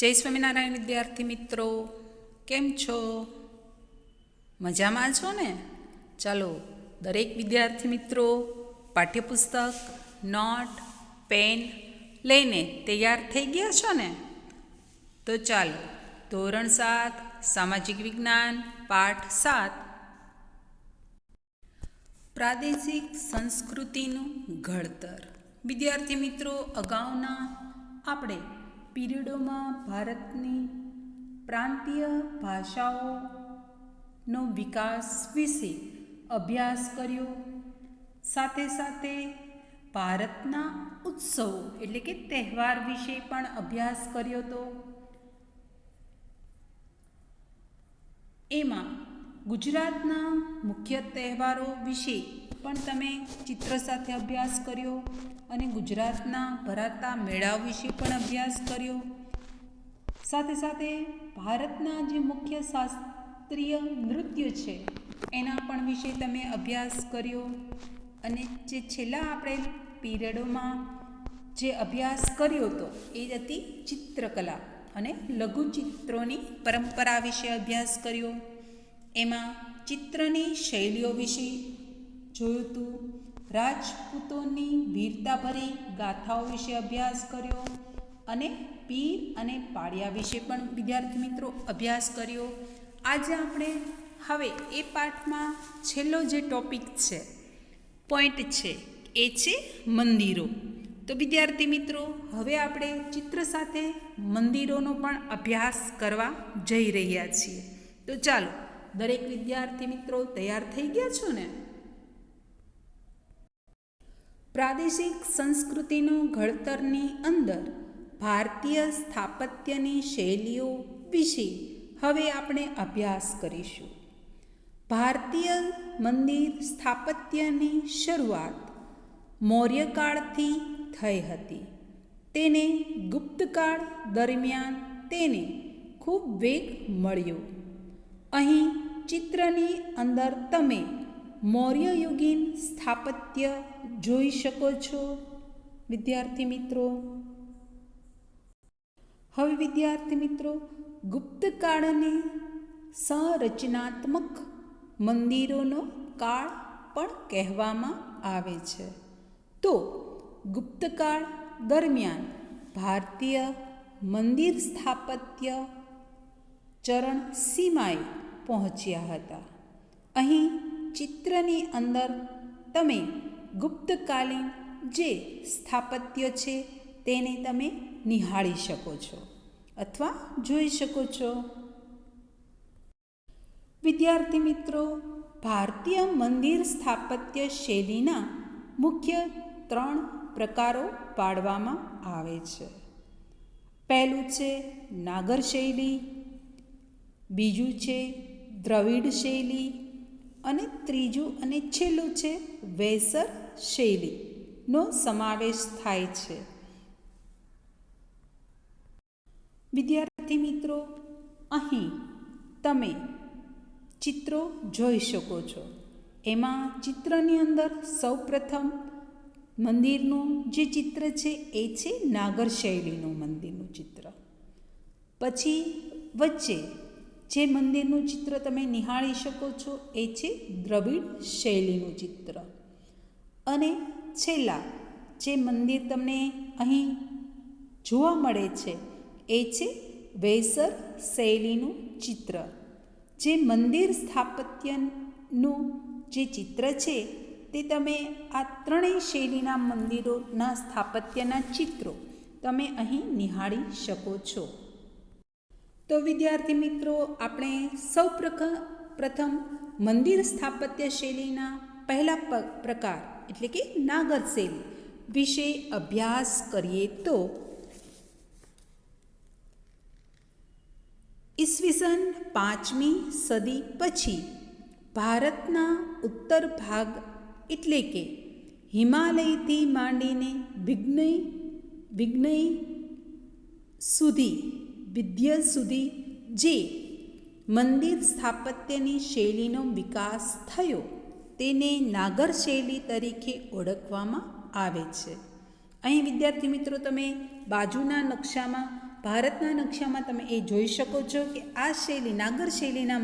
જય સ્વામિનારાયણ વિદ્યાર્થી મિત્રો, કેમ છો? મજામાં છો ને? ચાલો, દરેક વિદ્યાર્થી મિત્રો પાઠ્યપુસ્તક, નોટ, પેન લઈને તૈયાર થઈ ગયા છો ને? તો ચાલો, ધોરણ સાત, સામાજિક વિજ્ઞાન, પાઠ સાત. પ્રાદેશિક સંસ્કૃતિનું ઘડતર. વિદ્યાર્થી મિત્રો, અગાઉના આપણે પીરિયડોમાં ભારતની પ્રાંતીય ભાષાઓનો વિકાસ વિશે અભ્યાસ કર્યો. સાથે સાથે ભારતના ઉત્સવો એટલે કે તહેવાર વિશે પણ અભ્યાસ કર્યો હતો એમાં ગુજરાતના મુખ્ય તહેવારો વિશે પણ તમે ચિત્ર સાથે અભ્યાસ કર્યો અને ગુજરાતના ભરાતા મેળાઓ વિશે પણ અભ્યાસ કર્યો. સાથે સાથે ભારતના જે મુખ્ય શાસ્ત્રીય નૃત્ય છે, એના પણ વિશે તમે અભ્યાસ કર્યો અને જે છેલ્લા આપણે પીરિયડોમાં જે અભ્યાસ કર્યો હતો, એ હતી ચિત્રકલા અને લઘુચિત્રોની પરંપરા વિશે અભ્યાસ કર્યો. એમાં ચિત્રની શૈલીઓ વિશે જોયું હતું રાજપૂતોની વીરતાભરી ગાથાઓ વિશે અભ્યાસ કર્યો અને પીર અને પાળિયા વિશે પણ વિદ્યાર્થી મિત્રો અભ્યાસ કર્યો. આજે આપણે હવે એ પાઠમાં છેલ્લો જે ટોપિક છે, પોઈન્ટ છે, એ છે મંદિરો. તો વિદ્યાર્થી મિત્રો, હવે આપણે ચિત્ર સાથે મંદિરોનો પણ અભ્યાસ કરવા જઈ રહ્યા છીએ. તો ચાલો, દરેક વિદ્યાર્થી મિત્રો તૈયાર થઈ ગયા છો ને? પ્રાદેશિક સંસ્કૃતિનો ઘડતરની અંદર ભારતીય સ્થાપત્યની શૈલીઓ વિશે હવે આપણે અભ્યાસ કરીશું. ભારતીય મંદિર સ્થાપત્યની શરૂઆત મૌર્યકાળથી થઈ હતી. તેને ગુપ્તકાળ દરમિયાન તેને ખૂબ વેગ મળ્યો. અહીં ચિત્રની અંદર તમે મૌર્યયુગીન સ્થાપત્ય જોઈ શકો છો, વિદ્યાર્થી મિત્રો. હવે વિદ્યાર્થી મિત્રો ગુપ્તકાળને સંરચનાત્મક મંદિરોનો કાળ પણ કહેવામાં આવે છે. તો ગુપ્તકાળ દરમિયાન ભારતીય મંદિર સ્થાપત્ય ચરણ સીમાએ પહોંચ્યા હતા. અહીં ચિત્રની અંદર તમે ગુપ્તકાલીન જે સ્થાપત્ય છે તેને તમે નિહાળી શકો છો અથવા જોઈ શકો છો. વિદ્યાર્થી મિત્રો, ભારતીય મંદિર સ્થાપત્ય શૈલીના મુખ્ય ત્રણ પ્રકારો પાડવામાં આવે છે. પહેલું છે નાગર શૈલી, બીજું છે દ્રવિડ શૈલી અને ત્રીજું અને છેલ્લું છે વેસર શૈલીનો સમાવેશ થાય છે. વિદ્યાર્થી મિત્રો, અહીં તમે ચિત્રો જોઈ શકો છો. એમાં ચિત્રની અંદર સૌપ્રથમ મંદિરનું જે ચિત્ર છે એ છે નાગર શૈલીનું મંદિરનું ચિત્ર. પછી વચ્ચે જે મંદિરનું ચિત્ર તમે નિહાળી શકો છો એ છે દ્રવિડ શૈલીનું ચિત્ર. અને છેલ્લા જે મંદિર તમને અહીં જોવા મળે છે એ છે વેસર શૈલીનું ચિત્ર. જે મંદિર સ્થાપત્યનું જે ચિત્ર છે તે તમે આ ત્રણેય શૈલીના મંદિરોના સ્થાપત્યના ચિત્રો તમે અહીં નિહાળી શકો છો. તો વિદ્યાર્થી મિત્રો, આપણે સૌ પ્રથમ મંદિર સ્થાપત્ય શૈલીના પહેલા પ્રકાર, એટલે કે નાગર શૈલી, વિશે અભ્યાસ કરીએ તો. ઈસવીસન પાંચમી સદી પછી ભારતના ઉત્તર ભાગ એટલે કે હિમાલયથી માંડીને વિઘ્નય વિઘ્નય સુધી વિદ્ય સુધી જે મંદિર સ્થાપત્યની શૈલીનો વિકાસ થયો તેને નાગર શૈલી તરીકે ઓળખવામાં આવે છે. અહીં વિદ્યાર્થી મિત્રો, તમે બાજુના નકશામાં, ભારતના નકશામાં તમે એ જોઈ શકો છો કે આ શૈલી, નાગર શૈલીના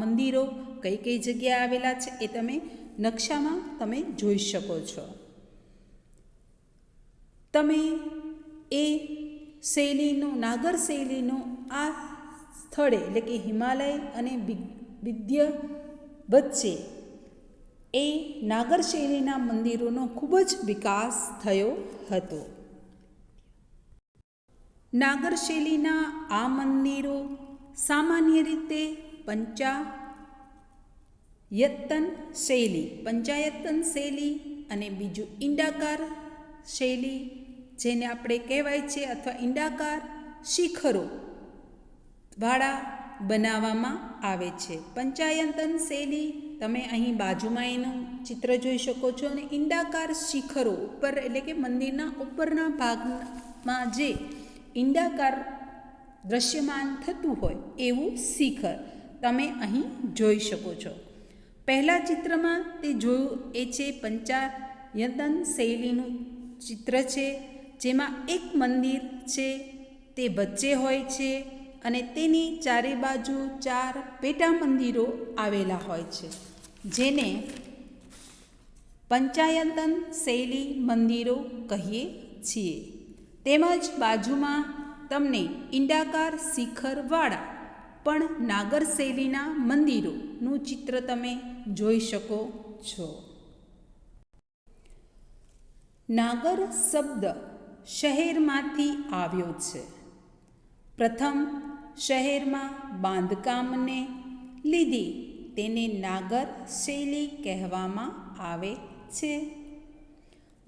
મંદિરો કઈ કઈ જગ્યાએ આવેલા છે એ તમે નકશામાં તમે જોઈ શકો છો. તમે એ શૈલીનો, નાગર શૈલીનો આ સ્થળે, એટલે કે હિમાલય અને વિદ્ય વચ્ચે એ નાગર શૈલીના મંદિરોનો ખૂબ જ વિકાસ થયો હતો. નાગર શૈલીના આ મંદિરો સામાન્ય રીતે પંચાયતન શૈલી પંચાયતન શૈલી અને બીજું ઈંડાકાર શૈલી જેને આપણે કહેવાય છે અથવા ઈંડાકાર શિખરો વાળા બનાવવામાં આવે છે. પંચાયતન શૈલી તમે અહીં બાજુમાં એનું ચિત્ર જોઈ શકો છો અને ઈંડાકાર શિખરો ઉપર એટલે કે મંદિરના ઉપરના ભાગમાં જે ઈંડાકાર દ્રશ્યમાન થતું હોય એવું શિખર તમે અહીં જોઈ શકો છો. પહેલા ચિત્રમાં તે જોયું એ છે પંચાયતન શૈલીનું ચિત્ર છે. જેમાં એક મંદિર છે, તે વચ્ચે હોય છે અને તેની ચારે બાજુ ચાર પેટા મંદિરો આવેલા હોય છે, જેને પંચાયતન શૈલી મંદિરો કહીએ છીએ. તેમજ બાજુમાં તમને ઈંડાકાર શિખરવાળા પણ નાગર શૈલીના મંદિરોનું ચિત્ર તમે જોઈ શકો છો. નાગર શબ્દ શહેરમાંથી આવ્યો છે. પ્રથમ શહેરમાં બાંધકામને લીધે તેને નાગર શૈલી કહેવામાં આવે છે.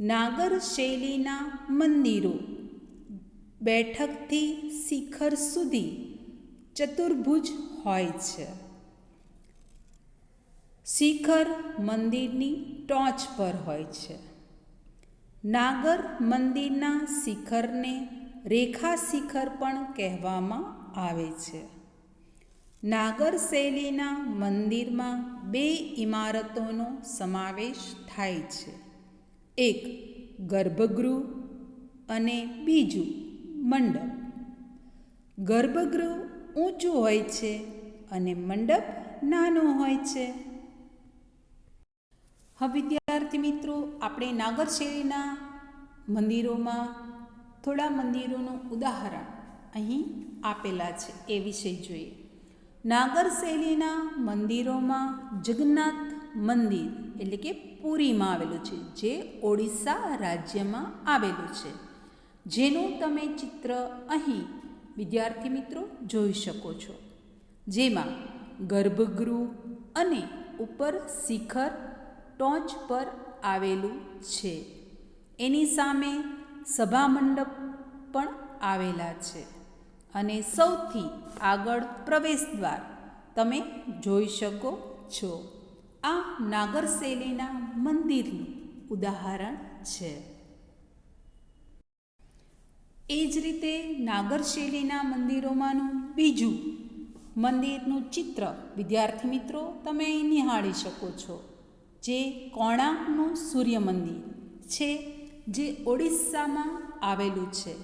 નાગર શૈલીના મંદિરો બેઠકથી શિખર સુધી ચતુર્ભુજ હોય છે. શિખર મંદિરની ટોચ પર હોય છે. નાગર મંદિરના શિખરને રેખા શિખર પણ કહેવામાં આવે છે. નાગર શૈલીના મંદિરમાં બે ઇમારતોનો સમાવેશ થાય છે. એક ગર્ભગૃહ અને બીજું મંડપ. ગર્ભગૃહ ઊંચું હોય છે અને મંડપ નાનો હોય છે. હવે વિદ્યાર્થી મિત્રો, આપણે નાગર શૈલીના મંદિરોમાં થોડા મંદિરોનું ઉદાહરણ અહીં આપેલા છે, એ વિશે જોઈએ. નાગર શૈલીના મંદિરોમાં જગન્નાથ મંદિર એટલે કે પુરીમાં આવેલું છે, જે ઓડિશા રાજ્યમાં આવેલું છે. જેનું તમે ચિત્ર અહીં વિદ્યાર્થી મિત્રો જોઈ શકો છો. જેમાં ગર્ભગૃહ અને ઉપર શિખર ટોચ પર આવેલું છે. એની સામે સભામંડપ પણ આવેલા છે અને સૌથી આગળ પ્રવેશદ્વાર તમે જોઈ શકો છો. આ નાગરશૈલીના મંદિરનું ઉદાહરણ છે. એ જ રીતે નાગરશૈલીના મંદિરોમાંનું બીજું મંદિરનું ચિત્ર વિદ્યાર્થી મિત્રો તમે નિહાળી શકો છો. જે કોણાર્કનું સૂર્ય મંદિર છે, જે ઓડિશામાં આવેલું છે,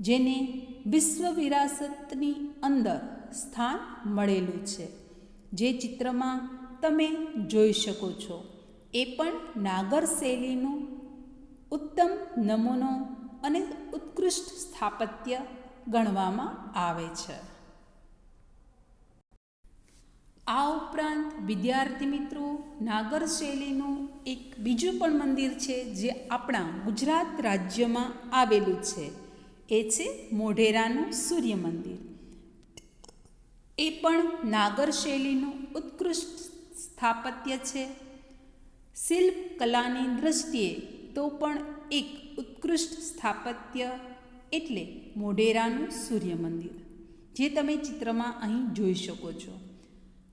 જેને વિશ્વ વિરાસતની અંદર સ્થાન મળેલું છે. જે ચિત્રમાં તમે જોઈ શકો છો. એ પણ નાગર શૈલીનું ઉત્તમ નમૂનો અને ઉત્કૃષ્ટ સ્થાપત્ય ગણવામાં આવે છે. આ ઉપરાંત વિદ્યાર્થી મિત્રો, નાગર શૈલીનું એક બીજું પણ મંદિર છે જે આપણા ગુજરાત રાજ્યમાં આવેલું છે. એ છે મોઢેરાનું સૂર્ય મંદિર. એ પણ નાગર શૈલીનું ઉત્કૃષ્ટ સ્થાપત્ય છે. શિલ્પ કલાની દૃષ્ટિએ તો પણ એક ઉત્કૃષ્ટ સ્થાપત્ય એટલે મોઢેરાનું સૂર્ય મંદિર, જે તમે ચિત્રમાં અહીં જોઈ શકો છો.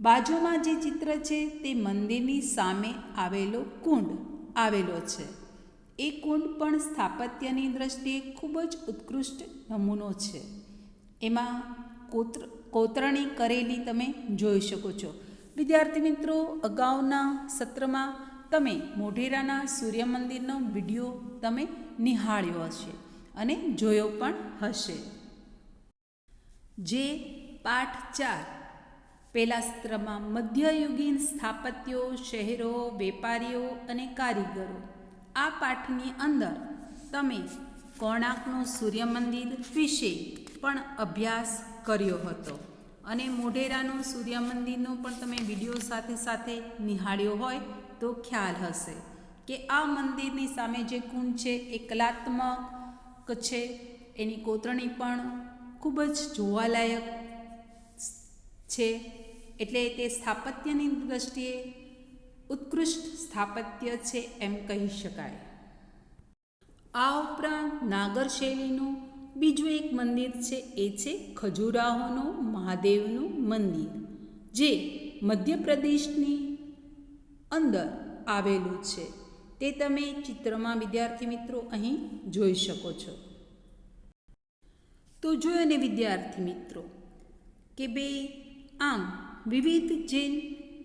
બાજુમાં જે ચિત્ર છે તે મંદિરની સામે આવેલો કુંડ આવેલો છે. એ કુંડ પણ સ્થાપત્યની દ્રષ્ટિએ ખૂબ જ ઉત્કૃષ્ટ નમૂનો છે. એમાં કોત્ર, કોતરણી કરેલી તમે જોઈ શકો છો. વિદ્યાર્થી મિત્રો, અગાઉના સત્રમાં તમે મોઢેરાના સૂર્ય મંદિરનો વીડિયો તમે નિહાળ્યો હશે અને જોયો પણ હશે. જે પાઠ ચાર પહેલા સત્રમાં મધ્યયુગીન સ્થાપત્યો, શહેરો, વેપારીઓ અને કારીગરો. આ પાઠની અંદર તમે કોણાર્કનું સૂર્ય મંદિર વિશે પણ અભ્યાસ કર્યો હતો અને મોઢેરાનું સૂર્ય મંદિરનો પણ તમે વીડિયો સાથે સાથે નિહાળ્યો હોય તો ખ્યાલ હશે કે આ મંદિરની સામે જે કુંડ છે એ કલાત્મક છે. એની કોતરણી પણ ખૂબ જ જોવાલાયક છે. એટલે તે સ્થાપત્યની દ્રષ્ટિએ ઉત્કૃષ્ટ સ્થાપત્ય છે એમ કહી શકાય. આ ઉપરાંત નાગર શૈલીનું બીજું એક મંદિર છે એ છે ખજુરાહોનું મહાદેવનું મંદિર, જે મધ્યપ્રદેશની અંદર આવેલું છે. તે તમે ચિત્રમાં, વિદ્યાર્થી મિત્રો, અહીં જોઈ શકો છો. તો જોયો ને વિદ્યાર્થી મિત્રો, કે બે આમ વિવિધ જે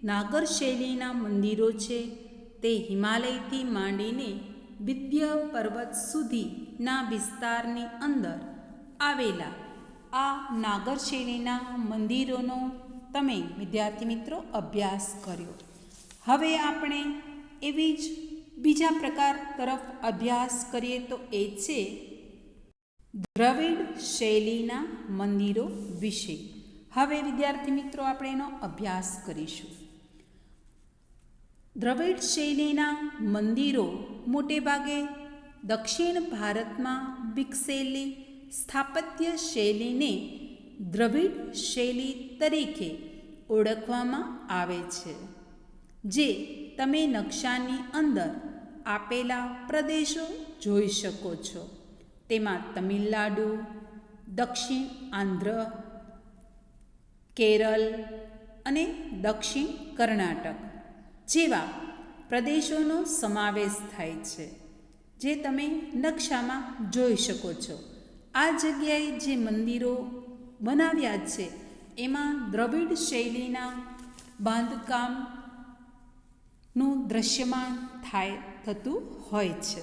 નાગર શૈલીના મંદિરો છે. તે હિમાલયથી માંડીને વિદ્ય પર્વત સુધીના વિસ્તારની અંદર આવેલા. આ નાગર શૈલીના મંદિરોનો તમે વિદ્યાર્થી મિત્રો અભ્યાસ કર્યો. હવે આપણે એવી જ બીજા પ્રકાર તરફ અભ્યાસ કરીએ તો એ છે દ્રવિડ શૈલીના મંદિરો વિશે. હવે, વિદ્યાર્થી મિત્રો, આપણે એનો અભ્યાસ કરીશું. દ્રવિડ શૈલીના મંદિરો મોટે ભાગે દક્ષિણ ભારતમાં વિકસેલી સ્થાપત્ય શૈલીને દ્રવિડ શૈલી તરીકે ઓળખવામાં આવે છે, જે તમે નકશાની અંદર આપેલા પ્રદેશો જોઈ શકો છો. તેમાં તમિલનાડુ, દક્ષિણ આંધ્ર કેરળ અને દક્ષિણ કર્ણાટક જેવા પ્રદેશોનો સમાવેશ થાય છે, જે તમે નકશામાં જોઈ શકો છો. આ જગ્યાએ જે મંદિરો બનાવ્યા છે, એમાં દ્રવિડ શૈલીના બાંધકામનું દ્રશ્યમાન થાય થતું હોય છે.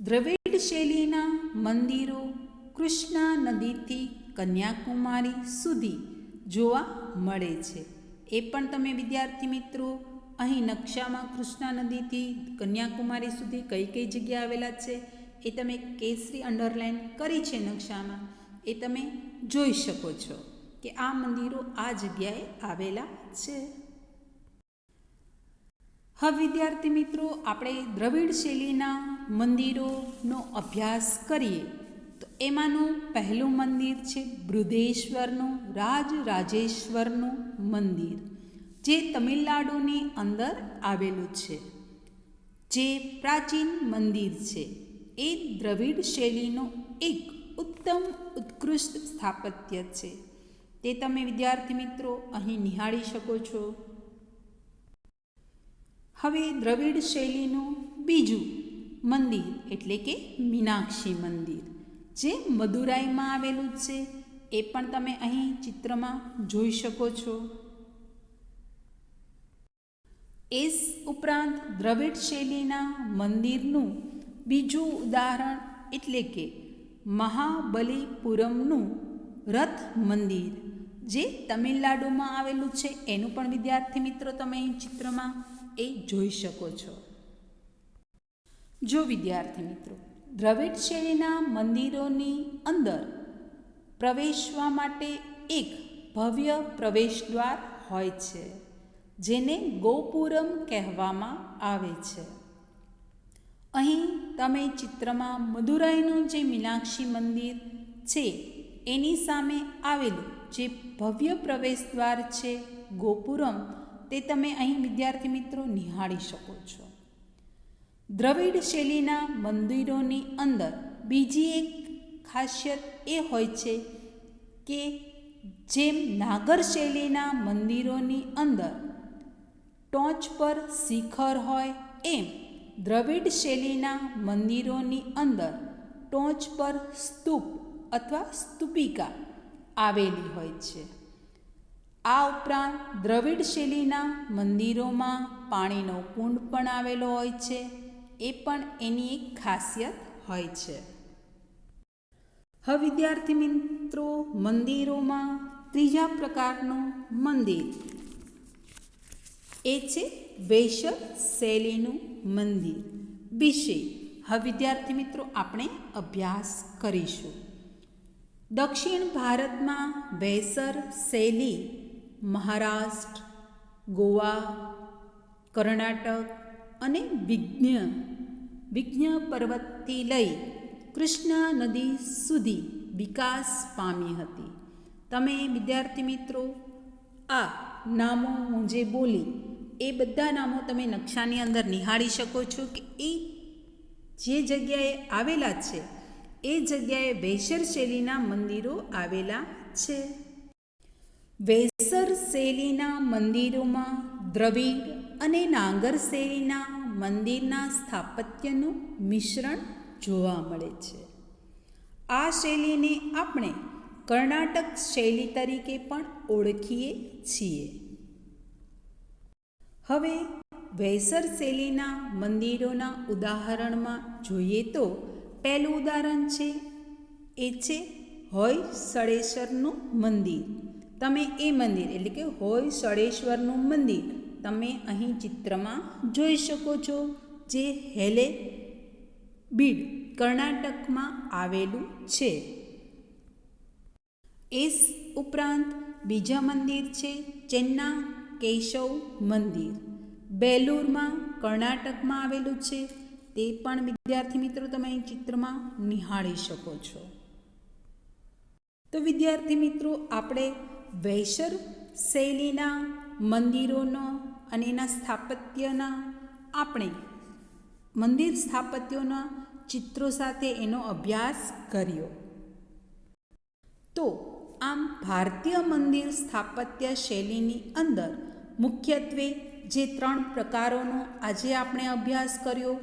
દ્રવિડ શૈલીના મંદિરો કૃષ્ણા નદીથી કન્યાકુમારી સુધી જોવા મળે છે. એ પણ તમે વિદ્યાર્થી મિત્રો, અહીં નકશામાં કૃષ્ણા નદીથી કન્યાકુમારી સુધી કઈ કઈ જગ્યા આવેલા છે? એ તમે કેસરી અંડરલાઇન કરી છે નકશામાં. એ તમે જોઈ શકો છો કે આ મંદિરો આ જગ્યાએ આવેલા છે. હવે વિદ્યાર્થી મિત્રો, આપણે દ્રવિડ શૈલીના મંદિરોનો અભ્યાસ કરીએ. એમાંનું પહેલું મંદિર છે બૃદેશ્વરનું, રાજરાજેશ્વરનું મંદિર, જે તમિલનાડુની અંદર આવેલું છે. જે પ્રાચીન મંદિર છે. એ દ્રવિડ શૈલીનું એક ઉત્તમ ઉત્કૃષ્ટ સ્થાપત્ય છે. તે તમે વિદ્યાર્થી મિત્રો અહીં નિહાળી શકો છો. હવે દ્રવિડ શૈલીનું બીજું મંદિર, એટલે કે મીનાક્ષી મંદિર. જે મદુરાઈમાં આવેલું છે, એ પણ તમે અહીં ચિત્રમાં જોઈ શકો છો. એ ઉપરાંત દ્રવિડ શૈલીના મંદિરનું બીજું ઉદાહરણ એટલે કે મહાબલીપુરમનું રથ મંદિર જે તમિલનાડુમાં આવેલું છે, એનું પણ વિદ્યાર્થી મિત્રો તમે અહીં ચિત્રમાં એ જોઈ શકો છો. જો વિદ્યાર્થી મિત્રો દ્રવિડ શૈલીના મંદિરોની અંદર પ્રવેશવા માટે એક ભવ્ય પ્રવેશદ્વાર હોય છે, જેને ગોપુરમ કહેવામાં આવે છે. અહીં તમે ચિત્રમાં મદુરાઈનું જે મીનાક્ષી મંદિર છે, એની સામે આવેલું જે ભવ્ય પ્રવેશદ્વાર છે ગોપુરમ, તે તમે અહીં વિદ્યાર્થી મિત્રો નિહાળી શકો છો. દ્રવિડ શૈલીના મંદિરોની અંદર બીજી એક ખાસિયત એ હોય છે કે જેમ નાગર શૈલીના મંદિરોની અંદર ટોચ પર શિખર હોય, એમ દ્રવિડ શૈલીના મંદિરોની અંદર ટોચ પર સ્તૂપ અથવા સ્તૂપિકા આવેલી હોય છે. આ ઉપરાંત દ્રવિડ શૈલીના મંદિરોમાં પાણીનો કુંડ પણ આવેલો હોય છે. એ પણ એની એક ખાસિયત હોય છે. હવે વિદ્યાર્થી મિત્રો, મંદિરોમાં ત્રીજા પ્રકારનું મંદિર. એ છે વૈશ્ય શૈલીનું મંદિર. વિશે હવે વિદ્યાર્થી મિત્રો આપણે અભ્યાસ કરીશું. દક્ષિણ ભારતમાં વૈસર શૈલી મહારાષ્ટ્ર, ગોવા, કર્ણાટક અને વિઘ્ન વિઘ્ન પર્વતથી લઈ કૃષ્ણા નદી સુધી વિકાસ પામી હતી. તમે વિદ્યાર્થી મિત્રો, આ નામો હું જે બોલી, એ બધા નામો તમે નકશાની અંદર નિહાળી શકો છો કે એ જે જગ્યાએ આવેલા છે, એ જગ્યાએ વૈસર શૈલીના મંદિરો આવેલા છે. વૈસર શૈલીના મંદિરોમાં દ્રવિડ અને નાગર શૈલીના મંદિરના સ્થાપત્યનું મિશ્રણ જોવા મળે છે. આ શૈલીને આપણે કર્ણાટક શૈલી તરીકે પણ ઓળખીએ છીએ. હવે વૈસર શૈલીના મંદિરોના ઉદાહરણમાં જોઈએ તો પહેલું ઉદાહરણ છે, એ છે હોય સળેશ્વરનું મંદિર. તમે એ મંદિર, એટલે કે હોય સળેશ્વરનું મંદિર તમે અહીં ચિત્રમાં જોઈ શકો છો જે હેલે બીડ કર્ણાટકમાં આવેલું છે. એ ઉપરાંત બીજા મંદિર છે, ચેન્ના કેશવ મંદિર. બેલુરમાં કર્ણાટકમાં આવેલું છે. તે પણ વિદ્યાર્થી મિત્રો તમે અહીં ચિત્રમાં નિહાળી શકો છો. તો વિદ્યાર્થી મિત્રો, આપણે વૈસર શૈલીના મંદિરોનો અને એના સ્થાપત્યના આપણે મંદિર સ્થાપત્યોના ચિત્રો સાથે એનો અભ્યાસ કર્યો. તો આમ ભારતીય મંદિર સ્થાપત્ય શૈલીની અંદર મુખ્યત્વે જે ત્રણ પ્રકારોનો આજે આપણે અભ્યાસ કર્યો,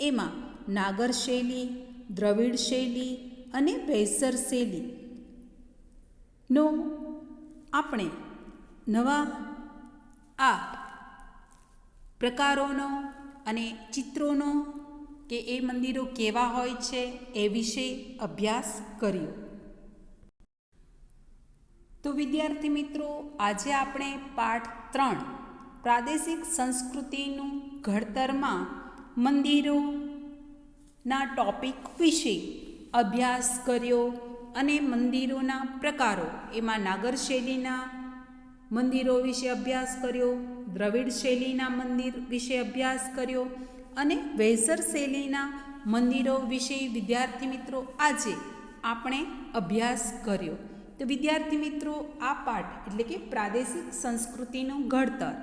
એમાં નાગર શૈલી, દ્રવિડ શૈલી અને વૈસર શૈલી. નો, આપણે નવા આ પ્રકારોનો અને ચિત્રોનો કે એ મંદિરો કેવા હોય છે એ વિશે અભ્યાસ કર્યો. તો વિદ્યાર્થી મિત્રો, આજે આપણે પાઠ ત્રણ, પ્રાદેશિક સંસ્કૃતિનું ઘડતરમાં મંદિરોના ટોપિક વિશે અભ્યાસ કર્યો અને મંદિરોના પ્રકારો, એમાં નાગર શૈલીના મંદિરો વિશે અભ્યાસ કર્યો દ્રવિડ શૈલીના મંદિર વિશે અભ્યાસ કર્યો અને વૈસર શૈલીના મંદિરો વિશે વિદ્યાર્થી મિત્રો આજે આપણે અભ્યાસ કર્યો. તો વિદ્યાર્થી મિત્રો, આ પાઠ એટલે કે પ્રાદેશિક સંસ્કૃતિનું ઘડતર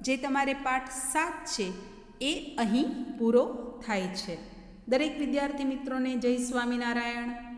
જે તમારે પાઠ સાત છે, એ અહીં પૂરો થાય છે. દરેક વિદ્યાર્થી મિત્રોને જય સ્વામિનારાયણ.